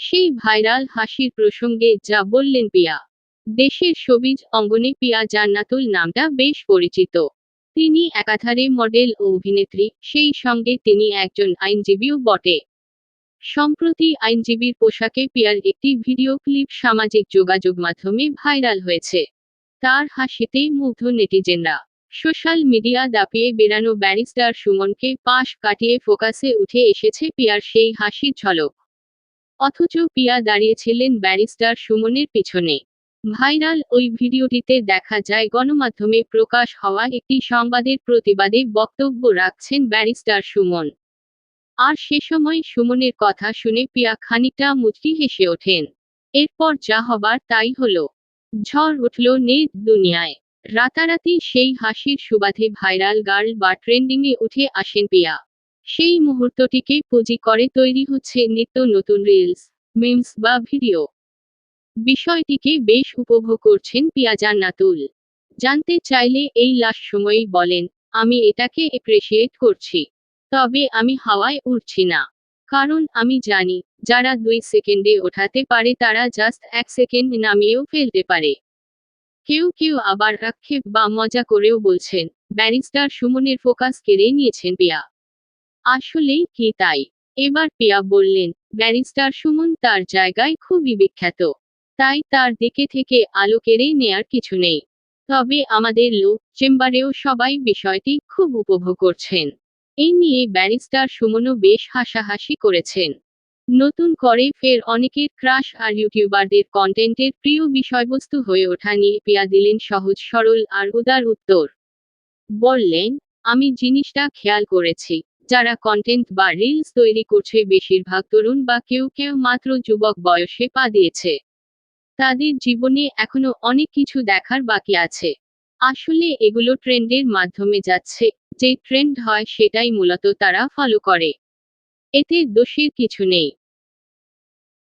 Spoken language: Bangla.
সেই ভাইরাল হাসির প্রসঙ্গে যা বললেন পিয়া। দেশের সবিজ অঙ্গনে পিয়া জান্নাতুল নামটা বেশ পরিচিত। তিনি একাধারে মডেল ও অভিনেত্রী, সেই সঙ্গে তিনি একজন আইনজীবীও বটে। সম্প্রতি আইনজীবীর পোশাকে পিয়ার একটি ভিডিও ক্লিপ সামাজিক যোগাযোগ মাধ্যমে ভাইরাল হয়েছে। তার হাসিতেই মুগ্ধ নেটিজেনরা। সোশ্যাল মিডিয়া দাপিয়ে বেরানো ব্যারিস্টার সুমনকে পাশ কাটিয়ে ফোকাসে উঠে এসেছে পিয়ার সেই হাসির ঝলক। অথচ পিয়া দাঁড়িয়েছিলেন ব্যারিস্টার সুমনের পিছনে। ভাইরাল ওই ভিডিওটিতে দেখা যায় গণমাধ্যমে প্রকাশ হওয়া একটি সংবাদের প্রতিবাদে বক্তব্য রাখছেন ব্যারিস্টার সুমন। আর সে সময় সুমনের কথা শুনে পিয়া খানিকটা মুচকি হেসে ওঠেন। এরপর যা হবার তাই হলো। ঝড় উঠল নেট দুনিয়ায়। রাতারাতি সেই হাসির সুবাদে ভাইরাল গার্ল বা ট্রেন্ডিংয়ে উঠে আসেন পিয়া। সেই মুহূর্তটিকে পুঁজি করে তৈরি হচ্ছে নিত্য নতুন রিলস মিমস বা ভিডিও বিষয়টিকে বেশ উপভোগ করছেন পিয়া জান্নাতুল জানতে চাইলে এই লাস্ট সময়েই বলেন, আমি এটাকে এপ্রিসিয়েট করছি, তবে আমি হাওয়ায় উড়ছি না। কারণ আমি জানি, যারা দুই সেকেন্ডে ওঠাতে পারে তারা জাস্ট এক সেকেন্ড নামিয়েও ফেলতে পারে। কেউ কেউ আবার আক্ষেপ বা মজা করেও বলছেন, ব্যারিস্টার সুমনের ফোকাস কেড়ে নিয়েছেন পিয়া। আসলেই কি তাই? এবার পেয়া বললেন, ব্যারিস্টার সুমন তার জায়গায় খুবই বিখ্যাত। তাই তার দিকে থেকে আলো কেড়ে নেয়ার কিছু নেই। তবে আমাদের লোক চেম্বারেও সবাই বিষয়টি খুব উপভোগ করছেন। এই নিয়ে ব্যারিস্টার সুমনও বেশ হাসাহাসি করেছেন। নতুন করে ফের অনেকের ক্রাশ আর ইউটিউবারদের কন্টেন্টের প্রিয় বিষয়বস্তু হয়ে ওঠা নিয়ে পেয়া দিলেন সহজ, সরল আর উদার উত্তর। বললেন, আমি জিনিসটা খেয়াল করেছি। যারা কন্টেন্ট বা রিলস তৈরি করছে, বেশিরভাগ তরুণ বা কেউ কেউ মাত্র যুবক বয়সে পা দিয়েছে। তাদের জীবনে এখনও অনেক কিছু দেখার বাকি আছে। আসলে এগুলো ট্রেন্ডের মাধ্যমে যাচ্ছে, যে ট্রেন্ড হয় সেটাই মূলত তারা ফলো করে। এতে দোষের কিছু নেই।